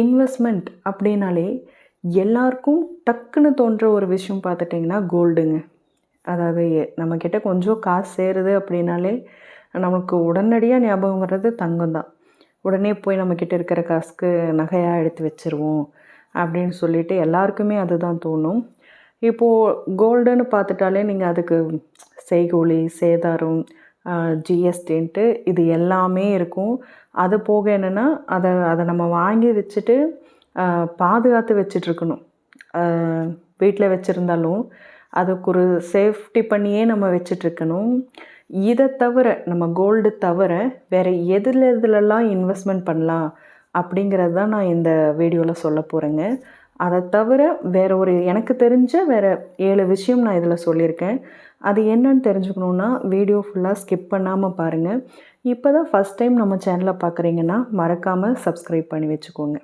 Investment அப்படின்னாலே எல்லாருக்கும் டக்குன்னு தோன்ற ஒரு விஷயம் பார்த்துட்டிங்கன்னா கோல்டுங்க. அதாவது நம்மக்கிட்ட கொஞ்சம் காசு சேருது அப்படின்னாலே நமக்கு உடனடியாக ஞாபகம் வர்றது தங்கம் தான் உடனே போய் நம்மக்கிட்ட இருக்கிற காசுக்கு நகையாக எடுத்து வச்சிருவோம் அப்படின்னு சொல்லிட்டு எல்லாருக்குமே அதுதான் தோணும். இப்போது கோல்டுன்னு பார்த்துட்டாலே நீங்கள் அதுக்கு செய்கூலி சேதாரம் ஜிஎஸ்டின்ட்டு இது எல்லாமே இருக்கும். அது போக என்னென்னா அதை அதை நம்ம வாங்கி வச்சுட்டு பாதுகாத்து வச்சிட்ருக்கணும். வீட்டில் வச்சுருந்தாலும் அதுக்கு ஒரு சேஃப்டி பண்ணியே நம்ம வச்சிட்ருக்கணும். இதை தவிர நம்ம கோல்டு தவிர வேறு எதில் எதுலெல்லாம் இன்வெஸ்ட்மெண்ட் பண்ணலாம் அப்படிங்கிறது தான் நான் இந்த வீடியோவில் சொல்ல போகிறேங்க அதை தவிர வேற ஒரு எனக்கு தெரிஞ்ச வேற ஏழு விஷயம் நான் இதில் சொல்லியிருக்கேன். அது என்னன்னு தெரிஞ்சுக்கணுன்னா வீடியோ ஃபுல்லாக ஸ்கிப் பண்ணாமல் பாருங்கள் இப்போ தான் ஃபஸ்ட் டைம் நம்ம சேனலை பார்க்குறீங்கன்னா மறக்காமல் சப்ஸ்கிரைப் பண்ணி வச்சுக்கோங்க.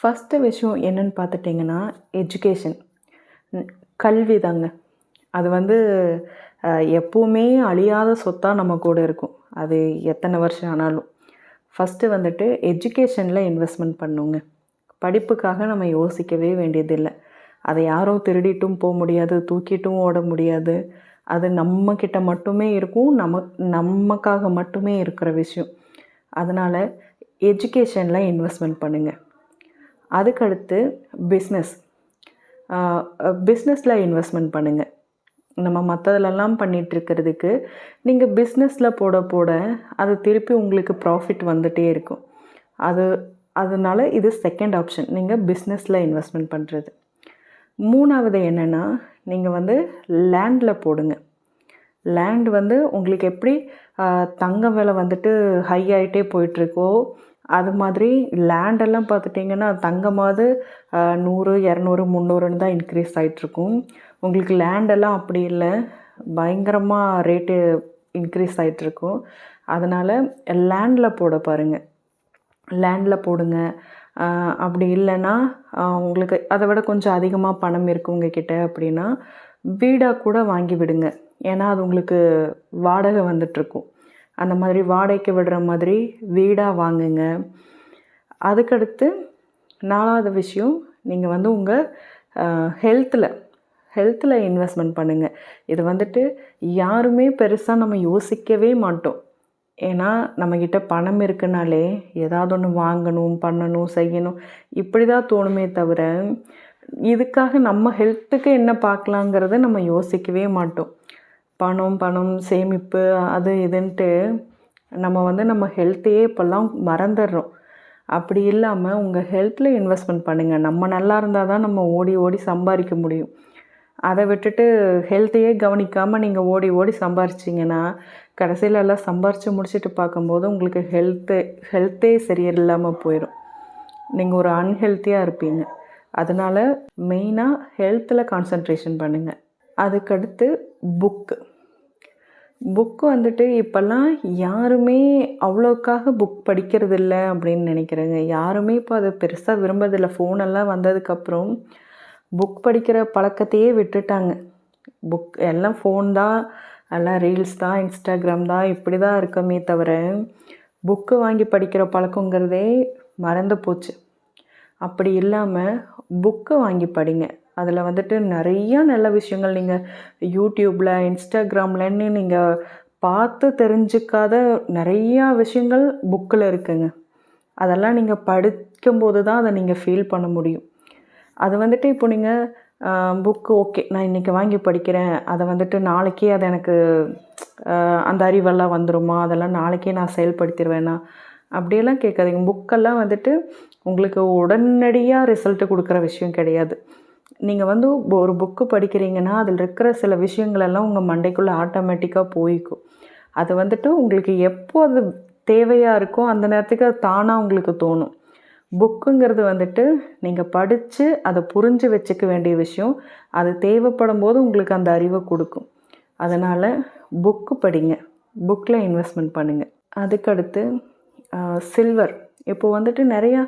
ஃபஸ்ட்டு விஷயம் என்னன்னு பார்த்துட்டிங்கன்னா எஜுகேஷன் கல்வி தாங்க. அது வந்து எப்போவுமே அழியாத சொத்தாக நம்ம கூட இருக்கும். அது எத்தனை வருஷம் ஆனாலும். ஃபஸ்ட்டு வந்துட்டு எஜுகேஷனில் இன்வெஸ்ட்மெண்ட் பண்ணுங்க. படிப்புக்காக நம்ம யோசிக்கவே வேண்டியதில்லை. அதை யாரோ திருடிட்டும் போக முடியாது தூக்கிட்டும் ஓட முடியாது. அது நம்மக்கிட்ட மட்டுமே இருக்கும் நம்ம நமக்காக மட்டுமே இருக்கிற விஷயம். அதனால் எஜுகேஷனில் இன்வெஸ்ட்மெண்ட் பண்ணுங்கள் அதுக்கடுத்து பிஸ்னஸ் பிஸ்னஸில் இன்வெஸ்ட்மெண்ட் பண்ணுங்கள் நம்ம மற்றதுலலாம் பண்ணிகிட்ருக்கிறதுக்கு நீங்கள் பிஸ்னஸில் போட போட அது திருப்பி உங்களுக்கு ப்ராஃபிட் வந்துகிட்டே இருக்கும். அது அதனால இது செகண்ட் ஆப்ஷன் நீங்கள் பிஸ்னஸில் இன்வெஸ்ட்மெண்ட் பண்ணுறது மூணாவது என்னென்னா நீங்கள் வந்து லேண்டில் போடுங்க. லேண்ட் வந்து உங்களுக்கு எப்படி தங்கம் தங்க விலை வந்துட்டு ஹை ஆகிட்டே போயிட்டுருக்கோ அது மாதிரி லேண்டெல்லாம் பார்த்துட்டிங்கன்னா தங்கமாவது நூறு இரநூறு முந்நூறுன்னு தான் இன்க்ரீஸ் ஆகிட்ருக்கும் உங்களுக்கு லேண்டெல்லாம் அப்படி இல்லை. பயங்கரமாக ரேட்டு இன்க்ரீஸ் ஆகிட்ருக்கும் அதனால் லேண்டில் போட பாருங்கள் லேண்டில் போடுங்க. அப்படி இல்லைன்னா உங்களுக்கு அதை விட கொஞ்சம் அதிகமாக பணம் இருக்கு உங்ககிட்ட அப்படின்னா வீடாக கூட வாங்கி விடுங்க. ஏன்னா அது உங்களுக்கு வாடகை வந்துட்டுருக்கும். அந்த மாதிரி வாடகைக்கு விடுற மாதிரி வீடாக வாங்குங்க. அதுக்கடுத்து நாலாவது விஷயம் நீங்கள் வந்து உங்கள் ஹெல்த்தில் ஹெல்த்தில் இன்வெஸ்ட்மெண்ட் பண்ணுங்கள் இது வந்துட்டு யாருமே பெருசாக நம்ம யோசிக்கவே மாட்டோம். ஏன்னா நம்மக்கிட்ட பணம் இருக்குனாலே ஏதாவது ஒன்று வாங்கணும் பண்ணணும் செய்யணும் இப்படி தான் தோணுமே தவிர இதுக்காக நம்ம ஹெல்த்துக்கு என்ன பார்க்கலாங்கிறத நம்ம யோசிக்கவே மாட்டோம். பணம் பணம் சேமிப்பு அது இதுன்ட்டு நம்ம வந்து நம்ம ஹெல்த்தையே இப்போல்லாம் மறந்துடுறோம். அப்படி இல்லாமல் உங்கள் ஹெல்த்தில் இன்வெஸ்ட்மெண்ட் பண்ணுங்கள் நம்ம நல்லா இருந்தால் தான் நம்ம ஓடி ஓடி சம்பாதிக்க முடியும். அதை விட்டுட்டு ஹெல்த்தையே கவனிக்காமல் நீங்கள் ஓடி ஓடி சம்பாரிச்சிங்கன்னா கடைசியில் எல்லாம் சம்பாரித்து முடிச்சுட்டு பார்க்கும்போது உங்களுக்கு ஹெல்த்து ஹெல்த்தே சரியில்லாமல் போயிடும் நீங்கள் ஒரு அன்ஹெல்த்தியாக இருப்பீங்க. அதனால் மெயினாக ஹெல்த்தில் கான்சன்ட்ரேஷன் பண்ணுங்கள் அதுக்கடுத்து புக்கு புக்கு வந்துட்டு இப்போல்லாம் யாருமே அவ்வளோக்காக புக் படிக்கிறது இல்லை அப்படின்னு நினைக்கிறேங்க. யாருமே இப்போ அதை பெருசாக விரும்புறதில்ல. ஃபோனெல்லாம் வந்ததுக்கப்புறம் புக் படிக்கிற பழக்கத்தையே விட்டுட்டாங்க. புக் எல்லாம் ஃபோன் தான் எல்லாம் ரீல்ஸ் தான் இன்ஸ்டாகிராம் தான் இப்படி தான் இருக்கமே தவிர புக்கு வாங்கி படிக்கிற பழக்கங்கிறதே மறந்து போச்சு. அப்படி இல்லாமல் புக்கு வாங்கி படிங்க. அதில் வந்துட்டு நிறைய நல்ல விஷயங்கள் நீங்கள் யூடியூப்பில் இன்ஸ்டாகிராம்லன்னு நீங்கள் பார்த்து தெரிஞ்சுக்காத நிறையா விஷயங்கள் புக்கில் இருக்குங்க. அதெல்லாம் நீங்கள் படிக்கும்போது தான் அதை நீங்கள் ஃபீல் பண்ண முடியும். அது வந்துட்டு இப்போ நீங்கள் புக்கு ஓகே நான் இன்றைக்கி வாங்கி படிக்கிறேன். அதை வந்துட்டு நாளைக்கே அது எனக்கு அந்த அறிவெல்லாம் வந்துருமா? அதெல்லாம் நாளைக்கே நான் செயல்படுத்திடுவேனா அப்படியெல்லாம் கேட்காதீங்க. புக்கெல்லாம் வந்துட்டு உங்களுக்கு உடனடியாக ரிசல்ட்டு கொடுக்குற விஷயம் கிடையாது. நீங்கள் வந்து ஒரு புக்கு படிக்கிறீங்கன்னா அதில் இருக்கிற சில விஷயங்களெல்லாம் உங்கள் மண்டைக்குள்ளே ஆட்டோமேட்டிக்காக போய்க்கும். அது வந்துட்டு உங்களுக்கு எப்போ அது தேவையாக இருக்கோ அந்த நேரத்துக்கு அது தானாக உங்களுக்கு தோணும். புக்குங்கிறது வந்துட்டு நீங்கள் படித்து அதை புரிஞ்சு வச்சுக்க வேண்டிய விஷயம். அது தேவைப்படும் போது உங்களுக்கு அந்த அறிவை கொடுக்கும். அதனால் புக்கு படிங்க. புக்கில் இன்வெஸ்ட்மெண்ட் பண்ணுங்கள் அதுக்கடுத்து சில்வர் இப்போது வந்துட்டு நிறையா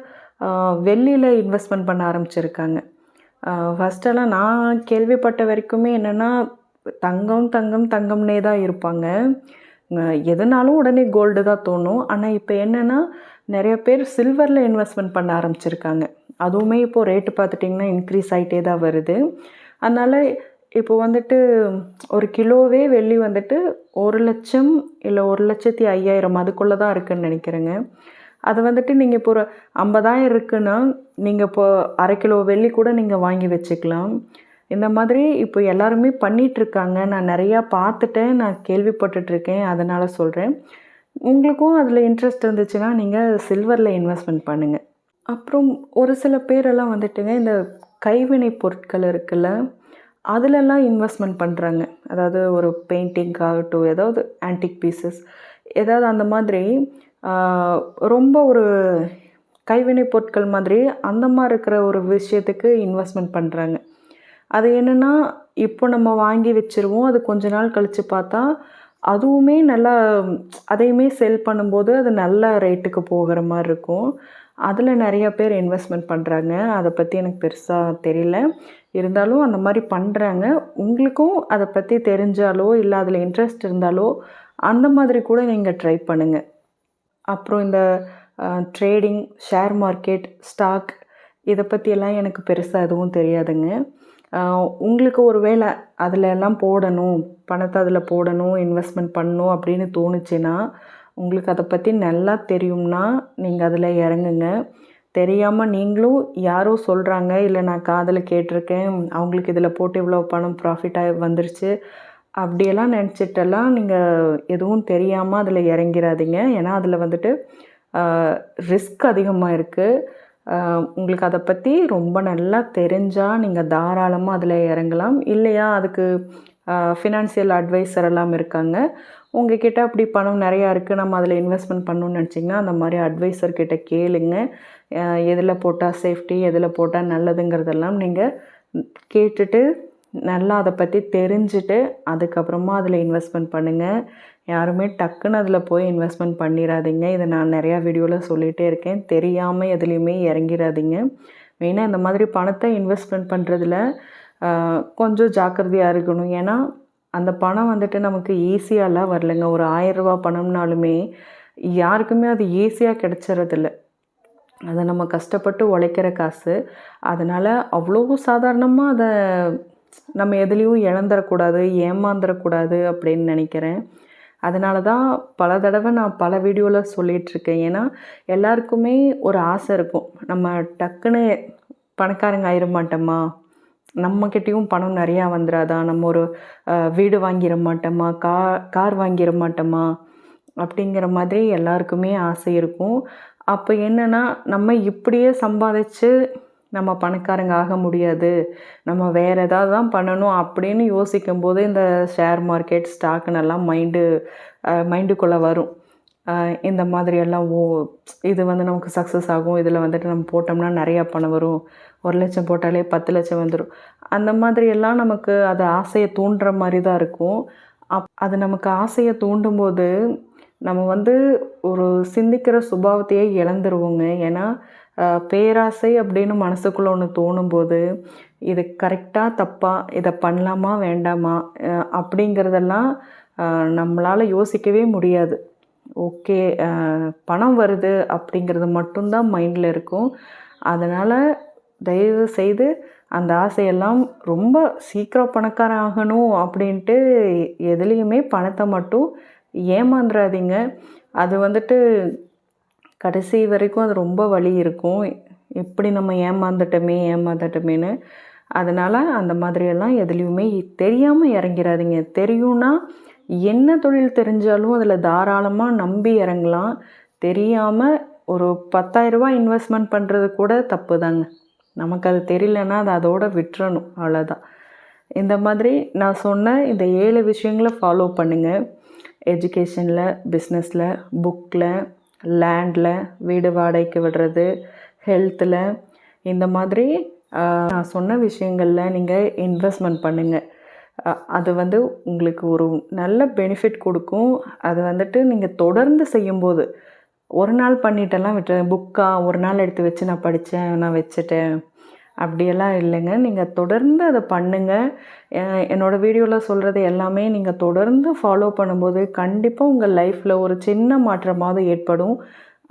வெள்ளியில் இன்வெஸ்ட்மெண்ட் பண்ண ஆரம்பிச்சிருக்காங்க. ஃபஸ்ட்டெல்லாம் நான் கேள்விப்பட்ட வரைக்குமே என்னென்னா தங்கம் தங்கம் தங்கம்னே தான் இருப்பாங்க. எதுனாலும் உடனே கோல்டு தான் தோணும். ஆனால் இப்போ என்னென்னா நிறைய பேர் சில்வரில் இன்வெஸ்ட்மெண்ட் பண்ண ஆரம்பிச்சிருக்காங்க. அதுவுமே இப்போது ரேட்டு பார்த்துட்டிங்கன்னா இன்க்ரீஸ் ஆகிட்டே தான் வருது. அதனால் இப்போ வந்துட்டு ஒரு கிலோவே வெள்ளி வந்துட்டு ஒரு லட்சம் இல்லை ஒரு லட்சத்தி ஐயாயிரம் அதுக்குள்ளே தான் இருக்குதுன்னு நினைக்கிறேங்க. அது வந்துட்டு நீங்கள் இப்போ ஒரு ஐம்பதாயிரம் இருக்குன்னா நீங்கள் இப்போ அரை கிலோ வெள்ளி கூட நீங்கள் வாங்கி வச்சுக்கலாம். இந்த மாதிரி இப்போ எல்லாருமே பண்ணிகிட்ருக்காங்க நான் நிறையா பார்த்துட்டேன். நான் கேள்விப்பட்டுட்ருக்கேன் அதனால் சொல்கிறேன் உங்களுக்கும் அதில் இன்ட்ரெஸ்ட் இருந்துச்சுன்னா நீங்கள் சில்வரில் இன்வெஸ்ட்மெண்ட் பண்ணுங்கள் அப்புறம் ஒரு சில பேரெல்லாம் வந்துட்டுங்க இந்த கைவினை பொருட்கள் இருக்குல்ல அதிலெல்லாம் இன்வெஸ்ட்மெண்ட் பண்ணுறாங்க அதாவது ஒரு பெயிண்டிங் ஆகட்டும் ஏதாவது ஆன்டிக் பீசஸ் ஏதாவது அந்த மாதிரி ரொம்ப ஒரு கைவினை பொருட்கள் மாதிரி அந்த மாதிரி இருக்கிற ஒரு விஷயத்துக்கு இன்வெஸ்ட்மெண்ட் பண்ணுறாங்க அது என்னென்னா இப்போ நம்ம வாங்கி வச்சுருவோம் அது கொஞ்ச நாள் கழித்து பார்த்தா அதுவுமே நல்லா அதையுமே செல் பண்ணும்போது அது நல்ல ரேட்டுக்கு போகிற மாதிரி இருக்கும். அதில் நிறைய பேர் இன்வெஸ்ட்மெண்ட் பண்ணுறாங்க அதை பற்றி எனக்கு பெருசாக தெரியல. இருந்தாலும் அந்த மாதிரி பண்ணுறாங்க உங்களுக்கும் அதை பற்றி தெரிஞ்சாலோ இல்லை அதில் இன்ட்ரெஸ்ட் இருந்தாலோ அந்த மாதிரி கூட நீங்கள் ட்ரை பண்ணுங்கள் அப்புறம் இந்த ட்ரேடிங் ஷேர் மார்க்கெட் ஸ்டாக் இதை பற்றியெல்லாம் எனக்கு பெருசாக எதுவும் தெரியாதுங்க. உங்களுக்கு ஒரு வேளை அதில் எல்லாம் போடணும் பணத்தை அதில் போடணும் இன்வெஸ்ட்மெண்ட் பண்ணணும் அப்படின்னு தோணுச்சுன்னா உங்களுக்கு அதை பற்றி நல்லா தெரியும்னா நீங்கள் அதில் இறங்குங்க. தெரியாமல் நீங்களும் யாரோ சொல்கிறாங்க இல்லை நான் காதில் கேட்டிருக்கேன் அவங்களுக்கு இதில் போட்டு இவ்வளோ பணம் ப்ராஃபிட்டாக வந்துருச்சு அப்படியெல்லாம் நினச்சிட்டெல்லாம் நீங்கள் எதுவும் தெரியாமல் அதில் இறங்கிறாதீங்க ஏன்னா அதில் வந்துட்டு ரிஸ்க் அதிகமாக இருக்குது உங்களுக்கு அதை பற்றி ரொம்ப நல்லா தெரிஞ்சால் நீங்கள் தாராளமாக அதில் இறங்கலாம். இல்லையா அதுக்கு ஃபினான்சியல் அட்வைசர் எல்லாம் இருக்காங்க. உங்ககிட்ட அப்படி பணம் நிறையா இருக்குது நம்ம அதில் இன்வெஸ்ட்மெண்ட் பண்ணணும்னு நினச்சிங்கன்னா அந்த மாதிரி அட்வைசர்கிட்ட கேளுங்க. எதில் போட்டால் சேஃப்டி எதில் போட்டால் நல்லதுங்கிறதெல்லாம் நீங்கள் கேட்டுட்டு நல்லா அதை பற்றி தெரிஞ்சுட்டு அதுக்கப்புறமா அதில் இன்வெஸ்ட்மெண்ட் பண்ணுங்கள் யாருமே டக்குன்னு அதில் போய் இன்வெஸ்ட்மெண்ட் பண்ணிடாதீங்க இதை நான் நிறையா வீடியோவில் சொல்லிகிட்டே இருக்கேன். தெரியாமல் எதுலேயுமே இறங்கிடாதீங்க மெயினாக இந்த மாதிரி பணத்தை இன்வெஸ்ட்மெண்ட் பண்ணுறதுல கொஞ்சம் ஜாக்கிரதையாக இருக்கணும். ஏன்னா அந்த பணம் வந்துட்டு நமக்கு ஈஸியாலாம் வரலைங்க. ஒரு ஆயரூபா பணம்னாலுமே யாருக்குமே அது ஈஸியாக கிடச்சிறதில்ல. அதை நம்ம கஷ்டப்பட்டு உழைக்கிற காசு. அதனால் அவ்வளோ சாதாரணமாக அதை நம்ம எதுலேயும் இழந்துடக்கூடாது ஏமாந்துடக்கூடாது அப்படின்னு நினைக்கிறேன். அதனால தான் பல தடவை நான் பல வீடியோவில் சொல்லிகிட்ருக்கேன் ஏன்னா எல்லாருக்குமே ஒரு ஆசை இருக்கும். நம்ம டக்குன்னு பணக்காரங்க ஆயிட மாட்டோமா? நம்மக்கிட்டேயும் பணம் நிறையா வந்துடாதா நம்ம ஒரு வீடு வாங்கிட மாட்டோமா? கா கார் வாங்கிட மாட்டோமா? அப்படிங்கிற மாதிரி எல்லாருக்குமே ஆசை இருக்கும். அப்போ என்னென்னா நம்ம இப்படியே சம்பாதிச்சு நம்ம பணக்காரங்க ஆக முடியாது. நம்ம வேறு ஏதாவது தான் பண்ணணும் அப்படின்னு யோசிக்கும் போது இந்த ஷேர் மார்க்கெட் ஸ்டாக்குன்னெல்லாம் மைண்டு மைண்டுக்குள்ளே வரும். இந்த மாதிரியெல்லாம் ஓ இது வந்து நமக்கு சக்ஸஸ் ஆகும். இதில் வந்துட்டு நம்ம போட்டோம்னா நிறையா பணம் வரும். ஒரு லட்சம் போட்டாலே பத்து லட்சம் வந்துடும் அந்த மாதிரியெல்லாம் நமக்கு அது ஆசையை தூண்டுற மாதிரி தான் இருக்கும். அப் அது நமக்கு ஆசையை தூண்டும்போது நம்ம வந்து ஒரு சிந்திக்கிற சுபாவத்தையே இழந்துருவோங்க. ஏன்னா பேராசை அப்படின்னு மனசுக்குள்ளே ஒன்று தோணும்போது இது கரெக்டாக தப்பாக இதை பண்ணலாமா வேண்டாமா அப்படிங்கிறதெல்லாம் நம்மளால் யோசிக்கவே முடியாது. ஓகே பணம் வருது அப்படிங்கிறது மட்டும்தான் மைண்டில் இருக்கும். அதனால் தயவு செய்து அந்த ஆசையெல்லாம் ரொம்ப சீக்கிரம் பணக்காரன் ஆகணும் அப்படின்ட்டு எதுலேயுமே பணத்தை மட்டும் ஏமாந்துடாதீங்க அது வந்துட்டு கடைசி வரைக்கும் அது ரொம்ப வலி இருக்கும். எப்படி நம்ம ஏமாந்துட்டோமே ஏமாந்துட்டோமேனு அதனால் அந்த மாதிரியெல்லாம் எதுலேயுமே தெரியாமல் இறங்கிறாதீங்க. தெரியும்னா என்ன தொழில் தெரிஞ்சாலும் அதில் தாராளமாக நம்பி இறங்கலாம். தெரியாமல் ஒரு பத்தாயிரரூபா இன்வெஸ்ட்மெண்ட் பண்ணுறது கூட தப்பு தாங்க நமக்கு அது தெரியலன்னா அதை அதோடு விட்டுறணும் அவ்வளோதான் இந்த மாதிரி நான் சொன்ன இந்த ஏழு விஷயங்களை ஃபாலோ பண்ணுங்கள் எஜுகேஷனில் பிஸ்னஸில் புக்கில் லேண்டில் வீடு வாடகைக்கு விடுறது ஹெல்த்தில் இந்த மாதிரி நான் சொன்ன விஷயங்களில் நீங்கள் இன்வெஸ்ட்மெண்ட் பண்ணுங்கள் அது வந்து உங்களுக்கு ஒரு நல்ல பெனிஃபிட் கொடுக்கும். அது வந்துட்டு நீங்கள் தொடர்ந்து செய்யும்போது ஒரு நாள் பண்ணிட்டெல்லாம் விட்டு புக்காக ஒரு நாள் எடுத்து வச்சு நான் படித்தேன் நான் வச்சுட்டேன். அப்படியெல்லாம் இல்லைங்க. நீங்கள் தொடர்ந்து அதை பண்ணுங்கள் என்னோடய வீடியோவில் சொல்கிறது எல்லாமே நீங்கள் தொடர்ந்து ஃபாலோ பண்ணும்போது கண்டிப்பாக உங்கள் லைஃப்பில் ஒரு சின்ன மாற்றமாவது ஏற்படும்.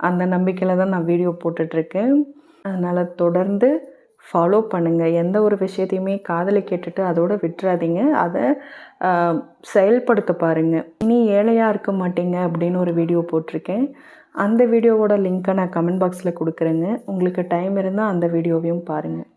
அந்த நம்பிக்கையில் தான் நான் வீடியோ போட்டுட்ருக்கேன். அதனால் தொடர்ந்து ஃபாலோ பண்ணுங்கள் எந்த ஒரு விஷயத்தையுமே காதலை கேட்டுட்டு அதோட விட்டுறாதீங்க. அதை செயல்படுத்த பாருங்கள் இனி ஏழையாக இருக்க மாட்டீங்க அப்படின்னு ஒரு வீடியோ போட்டிருக்கேன். அந்த வீடியோவோட லிங்க்கை நான் கமெண்ட் பாக்ஸில் கொடுக்குறேங்க. உங்களுக்கு டைம் இருந்தால் அந்த வீடியோவையும் பாருங்கள்